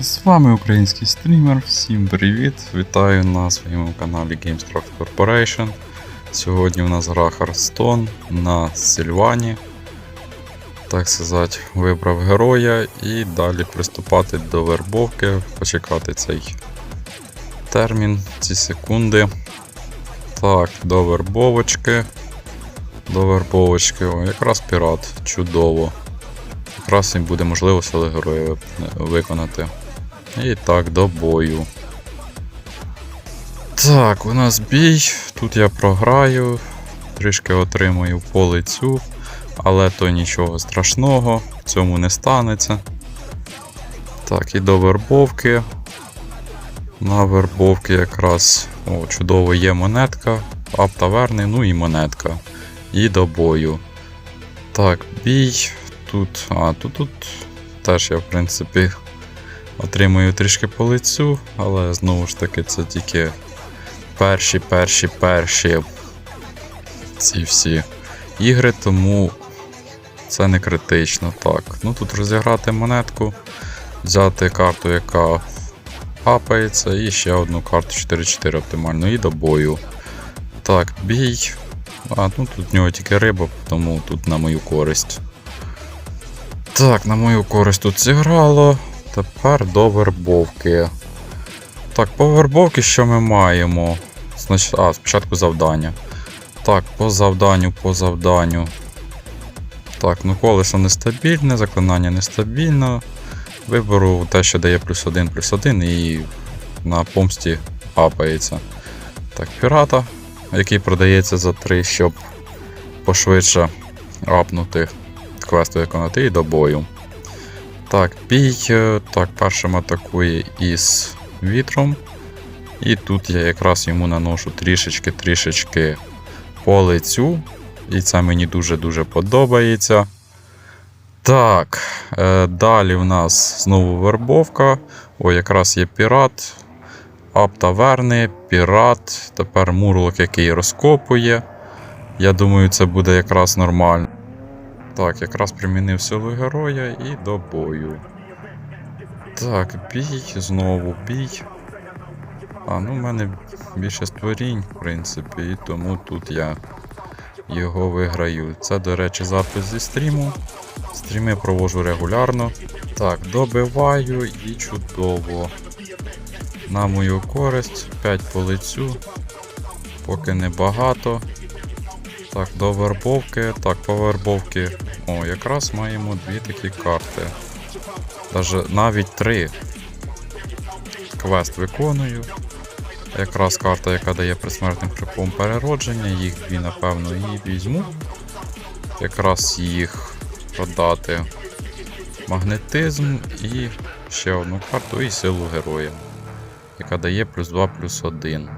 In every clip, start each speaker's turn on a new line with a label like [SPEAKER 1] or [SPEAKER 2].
[SPEAKER 1] З вами український стрімер, всім привіт! Вітаю на своєму каналі GameScraft Corporation. Сьогодні у нас гра Hearthstone на Сильвані. Так сказати, вибрав героя і далі приступати до вербовки, почекати цей термін, ці секунди. Так, до вербовочки. До вербовочки. О, якраз пірат. Чудово. Якраз їм буде можливо сили героя виконати. І так, до бою. Так, у нас бій. Тут я програю, трішки отримую по лицю, але то нічого страшного, в цьому не станеться. Так, і до вербовки. На вербовки якраз о, чудово є монетка, ап таверни, ну і монетка. І до бою. Так, бій. Тут. А, тут, тут теж я, в принципі, отримую трішки по лицю, але знову ж таки це тільки перші, перші, перші ці всі ігри, тому це не критично. Так, ну тут розіграти монетку, взяти карту, яка апається, і ще одну карту 4-4 оптимально, і до бою. Так, бій. А, ну тут в нього тільки риба, тому тут на мою користь. Так, на мою користь тут зіграло. Тепер до вербовки. Так, по вербовці що ми маємо? Значить, а, спочатку завдання. Так, по завданню, по завданню. Так, ну колесо нестабільне, заклинання нестабільно. Виберу те, що дає плюс 1, плюс 1 і на помсті апається. Так, пірата, який продається за 3, щоб пошвидше апнути квест виконати і до бою. Так, бій. е, Так, першим атакує із вітром. І тут я якраз йому наношу трішечки-трішечки по лицю. І це мені дуже-дуже подобається. Так, е, далі в нас знову вербовка. О, якраз є пірат. Ап таверни, пірат. Тепер мурлок, який розкопує. Я думаю, це буде якраз нормально. Так, якраз примінив силу героя і до бою. Так, бій, знову бій. А, ну в мене більше створінь, в принципі, і тому тут я його виграю. Це, до речі, запис зі стріму. Стріми провожу регулярно. Так, добиваю і чудово. На мою користь, 5 по лицю. Поки не багато. Так, до вербовки. Так, по вербовки. О, якраз маємо дві такі карти. Даже навіть три. Квест виконую. Якраз карта, яка дає присмертним хрипом переродження, їх дві, напевно, і візьму. Якраз їх продати. Магнетизм і ще одну карту і силу героя, яка дає плюс 2 плюс 1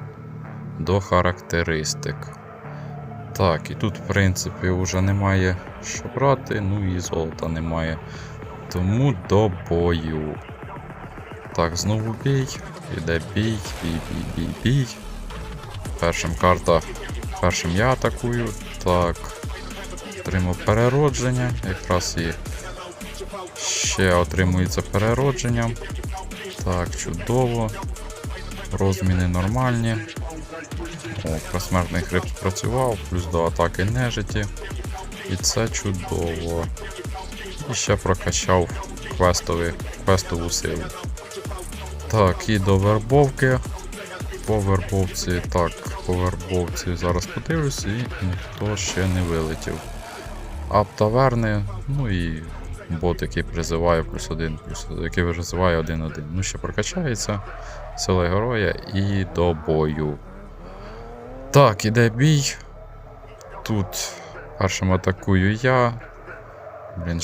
[SPEAKER 1] до характеристик. Так, і тут, в принципі, вже немає що брати, ну і золота немає. Тому до бою. Так, знову бій. Іде бій, бій, бій, бій, бій. Першим карта. Першим я атакую. Так. Отримав переродження. Якраз і ще отримується переродження. Так, чудово. Розміни нормальні. О, просмертний хрип спрацював, плюс до атаки нежиті. І це чудово. І ще прокачав квестові, квестову силу. Так, і до вербовки. По вербовці, так, по вербовці зараз подивлюсь і ніхто ще не вилетів. Ап таверни, ну і бот, який призиває плюс один, плюс який визиває 1-1. Ну, ще прокачається. Сила героя і до бою. Так, іде бій. Тут першим атакую я. Блін,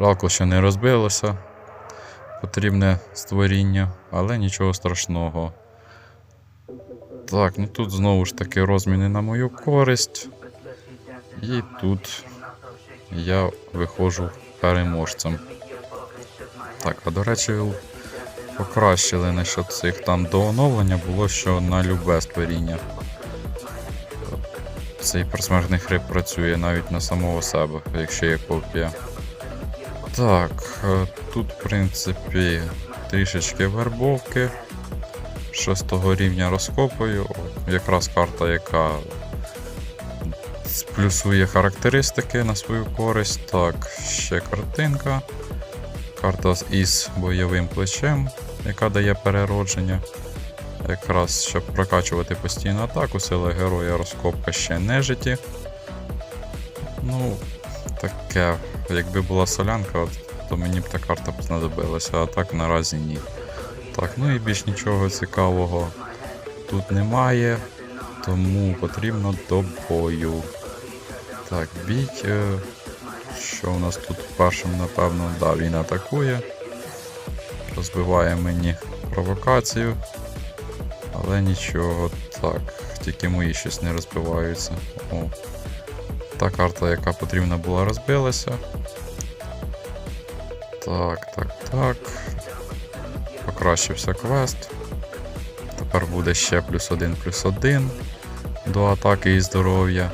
[SPEAKER 1] жалко, що не розбилося. Потрібне створіння, але нічого страшного. Так, ну тут знову ж таки розміни на мою користь. І тут я виходжу переможцем. Так, а до речі, покращили насчет цих там до оновлення було, що на любе створіння. Цей присмертний хрип працює навіть на самого себе, якщо є копія. Так, е, тут, в принципі, трішечки вербовки. Шостого рівня розкопую. Якраз карта, яка плюсує характеристики на свою користь. Так, ще картинка. Карта із бойовим плечем, яка дає переродження. Якраз щоб прокачувати постійну атаку, сила героя розкопка ще нежиті. Ну, таке. Якби була солянка, то мені б та карта знадобилася, а так наразі ні. Так, ну і більш нічого цікавого тут немає, тому потрібно до бою. Так, бій. е, Що у нас тут першим, напевно, да, він атакує. Розбиває мені провокацію. Але нічого, так, тільки мої щось не розбиваються. О. Та карта, яка потрібна була, розбилася. Так, так, так. Покращився квест. Тепер буде ще плюс один плюс один до атаки і здоров'я.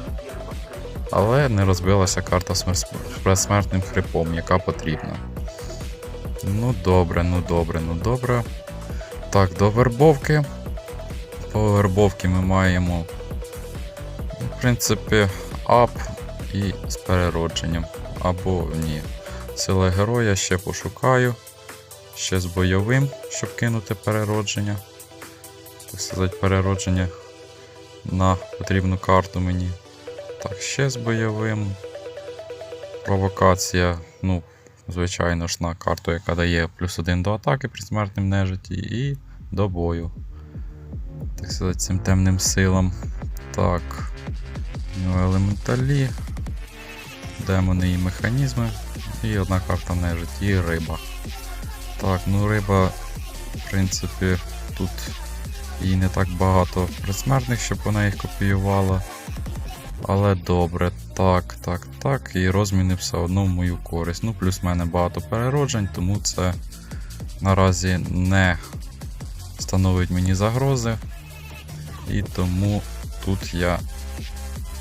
[SPEAKER 1] Але не розбилася карта з смер- з хрипом, яка потрібна. Ну добре, ну добре, ну добре. Так, до вербовки. По вербовці ми маємо, в принципі, ап і з переродженням. Або ні. Сила героя ще пошукаю. Ще з бойовим, щоб кинути переродження. Так сказати, переродження на потрібну карту мені. Так, ще з бойовим. Провокація, ну, звичайно ж, на карту, яка дає плюс один до атаки при смертним нежиті і до бою. Так сказати, цим темним силам. Так. У елементалі, демони і механізми. І одна карта нежить, і риба. Так, ну риба, в принципі, тут їй не так багато предсмертних, щоб вона їх копіювала. Але добре, так, так, так. І розміни все одно в мою користь. Ну, плюс в мене багато перероджень, тому це наразі не становить мені загрози. І тому тут я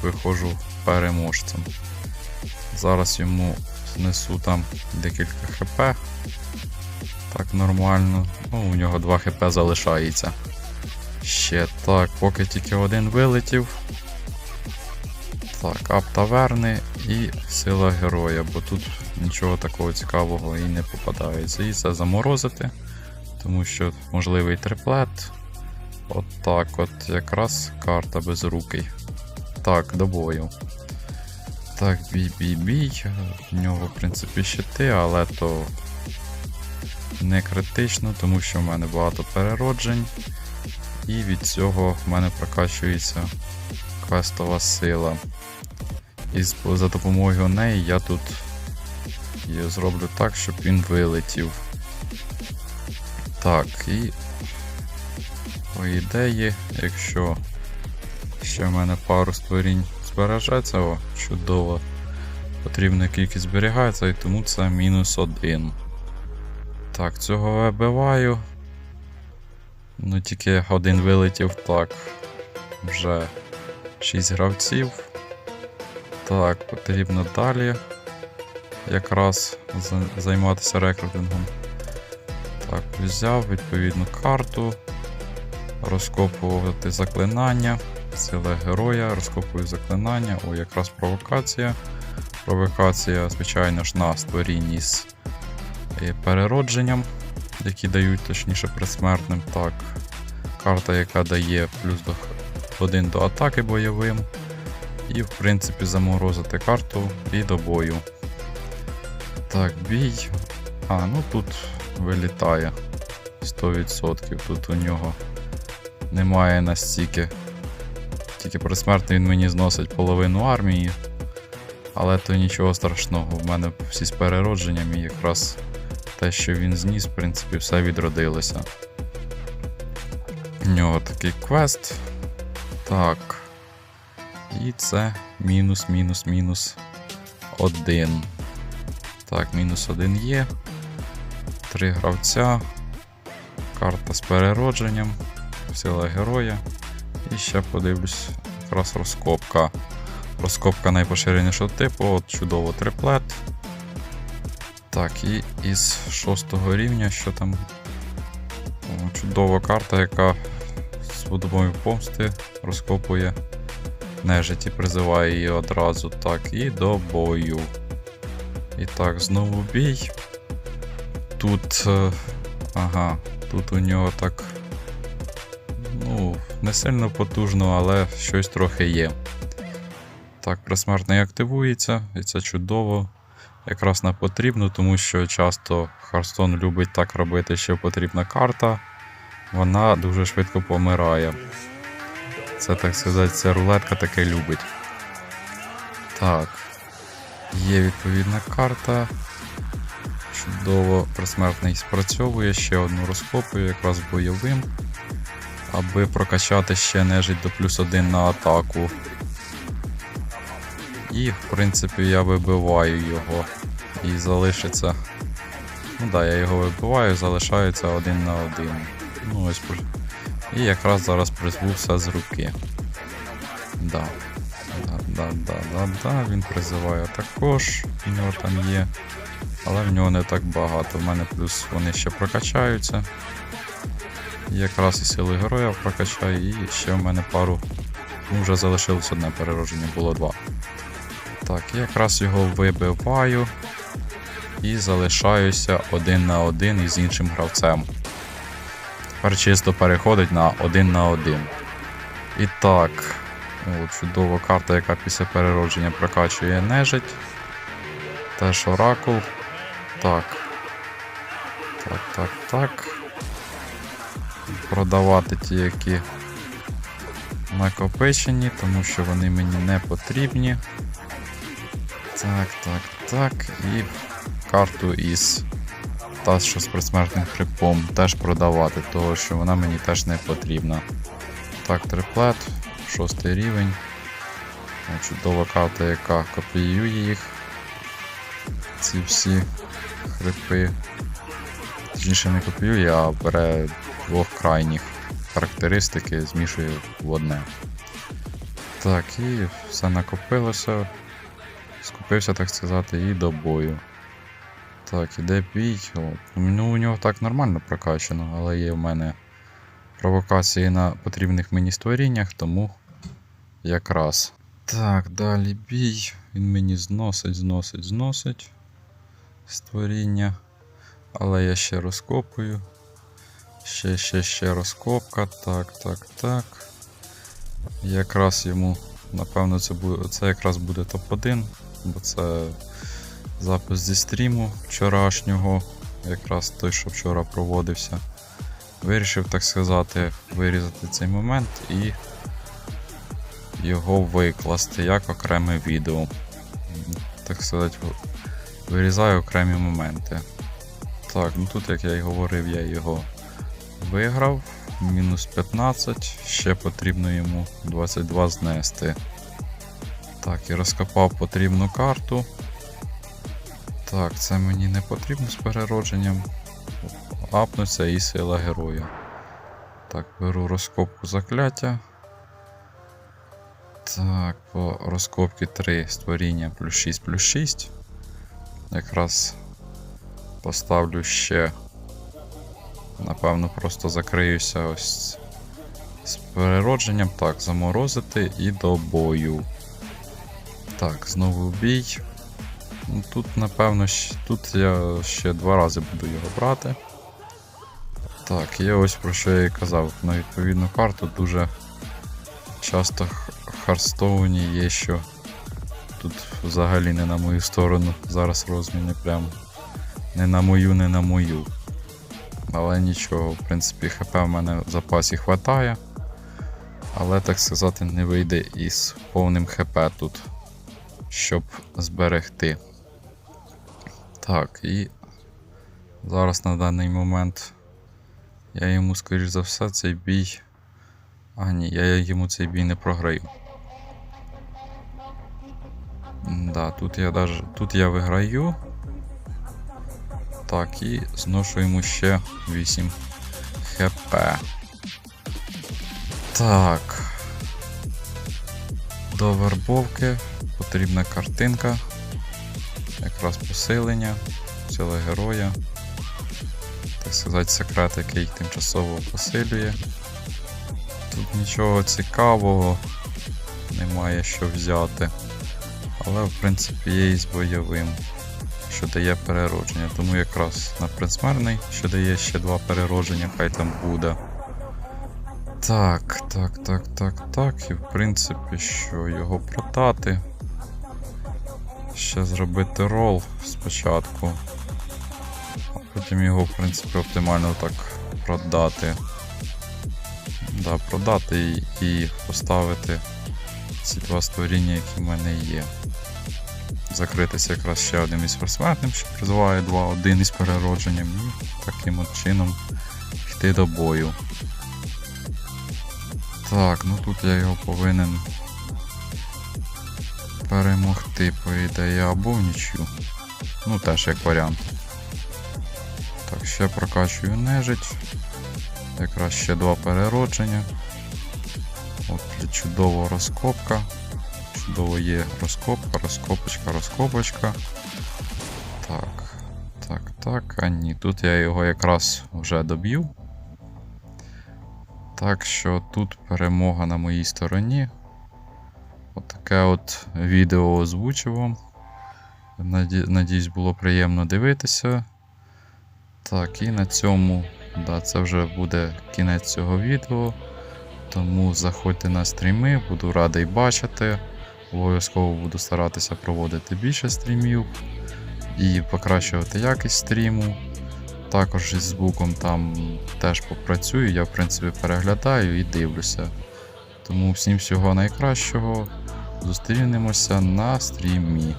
[SPEAKER 1] виходжу переможцем. Зараз йому знесу там декілька хп. Так, нормально. Ну, у нього 2 хп залишається. Ще так, поки тільки один вилетів. Так, ап таверни і сила героя, бо тут нічого такого цікавого і не попадається. І це заморозити, тому що можливий триплет. От так от, якраз карта безрукий. Так, до бою. Так, бій, бій, бій. У нього, в принципі, щити, але то не критично, тому що в мене багато перероджень. І від цього в мене прокачується квестова сила. І за допомогою неї я тут і зроблю так, щоб він вилетів. Так, і по ідеї, якщо ще в мене пару створінь збережеться, о, чудово. Потрібна кількість зберігається, і тому це мінус один. Так, цього вибиваю. Ну тільки один вилетів, так. Вже 6 гравців. Так, потрібно далі якраз займатися рекрутингом. Так, взяв відповідну карту, розкопувати заклинання, сила героя, розкопую заклинання, о, якраз провокація. Провокація, звичайно ж, на створінні з е, переродженням, які дають точніше предсмертним. Так, карта, яка дає плюс до 1 до атаки бойовим. І, в принципі, заморозити карту і до бою. Так, бій. А, ну тут вилітає 100%. Тут у нього немає настільки. Тільки присмертний він мені зносить половину армії. Але то нічого страшного. В мене всі з переродженням і якраз те, що він зніс, в принципі, все відродилося. У нього такий квест. Так. І це мінус, мінус, мінус один. Так, мінус один є. Три гравця. Карта з переродженням. Сила героя. І ще подивлюсь, якраз розкопка. Розкопка найпоширенішого типу, от чудово триплет. Так, і із шостого рівня, що там. О, чудова карта, яка з водомою помсти розкопує нежиті, призиває її одразу. Так, і до бою. І так, знову бій. Тут. е, Ага, тут у нього так. Ну, не сильно потужно, але щось трохи є. Так, присмертний активується, і це чудово. Якраз не потрібно, тому що часто Харстон любить так робити, що потрібна карта. Вона дуже швидко помирає. Це, так сказати, ця рулетка таке любить. Так. Є відповідна карта. Чудово, присмертний спрацьовує, ще одну розкопую, якраз бойовим. Аби прокачати ще нежить до плюс один на атаку. І, в принципі, я вибиваю його. І залишиться. Ну да, я його вибиваю, залишається один на один. Ну ось. І якраз зараз призву все з руки. Да. Да, да, да, да, да. Він призиває також. У нього там є. Але в нього не так багато. В мене плюс вони ще прокачаються. І якраз і сили героя прокачаю, і ще в мене пару. Ну, вже залишилось одне переродження, було два. Так, якраз його вибиваю і залишаюся один на один із іншим гравцем. Тепер чисто переходить на один на один. І так, о, чудова карта, яка після переродження прокачує нежить. Теж оракул. Так. Так, так, так. Продавати ті, які накопичені, тому що вони мені не потрібні. Так, так, так. І карту із та, що з предсмертним хрипом, теж продавати, того що вона мені теж не потрібна. Так, триплет, шостий рівень. Чудова карта, яка копіює їх. Ці всі хрипи. Точніше не копіює, а бере двох крайніх характеристики, змішує в одне. Так, і все накопилося. Скупився, так сказати, і до бою. Так, іде бій. Ну, у нього так нормально прокачано, але є в мене провокації на потрібних мені створіннях, тому якраз. Так, далі бій. Він мені зносить, зносить, зносить створіння. Але я ще розкопую. Ще, ще, ще розкопка. Так, так, так. Якраз йому, напевно, це буде, це якраз буде топ-1, бо це запис зі стріму вчорашнього, якраз той, що вчора проводився. Вирішив, так сказати, вирізати цей момент і його викласти як окреме відео. Так сказати, вирізаю окремі моменти. Так, ну тут, як я і говорив, я його виграв. Мінус 15, ще потрібно йому 22 знести. Так, і розкопав потрібну карту. Так, це мені не потрібно з переродженням. Апнуться і сила героя. Так, беру розкопку закляття. Так, по розкопці 3 створіння плюс 6 плюс 6. Якраз поставлю ще. Напевно, просто закриюся ось з переродженням. Так, заморозити і до бою. Так, знову бій. Ну, Тут, напевно, тут я ще два рази буду його брати. Так, є ось про що я і казав. На відповідну карту дуже часто Харстоуні є, що тут взагалі не на мою сторону. Зараз розміни прям не на мою, не на мою. Але нічого, в принципі, ХП в мене в запасі хватає. Але, так сказати, не вийде із повним ХП тут, щоб зберегти. Так, і зараз на даний момент я йому, скоріш за все, цей бій. А, ні, я йому цей бій не програю. Да, тут я даже, тут я виграю. Так, і зношу йому ще 8 хп. Так. До вербовки потрібна картинка. Якраз посилення. запустили героя. Так сказати, секрет, який тимчасово посилює. Тут нічого цікавого, немає що взяти. Але в принципі є і з бойовим, що дає переродження. Тому якраз на предсмертний, що дає ще два переродження, хай там буде. Так, так, так, так, так. І в принципі, що його продати. Ще зробити рол спочатку. А потім його, в принципі, оптимально так продати. Да, продати і, і поставити ці два створіння, які в мене є. Закритися якраз ще одним із посмертним, що призиває 2-1 із переродженням, і таким от чином йти до бою. Так, ну тут я його повинен перемогти, по ідеї, або в нічю. Ну, теж як варіант. Так, ще прокачую нежить. Якраз ще два переродження. От чудова розкопка. Чудово є розкопка, розкопочка, розкопочка. Так, так, так. А ні, тут я його якраз вже доб'ю. Так що тут перемога на моїй стороні. Отаке от відео озвучив вам. Надіюсь, було приємно дивитися. Так, і на цьому, да, це вже буде кінець цього відео. Тому заходьте на стріми, буду радий бачити. Обов'язково буду старатися проводити більше стрімів і покращувати якість стріму. Також із звуком там теж попрацюю, я в принципі переглядаю і дивлюся. Тому всім всього найкращого. Зустрінемося на стрімі.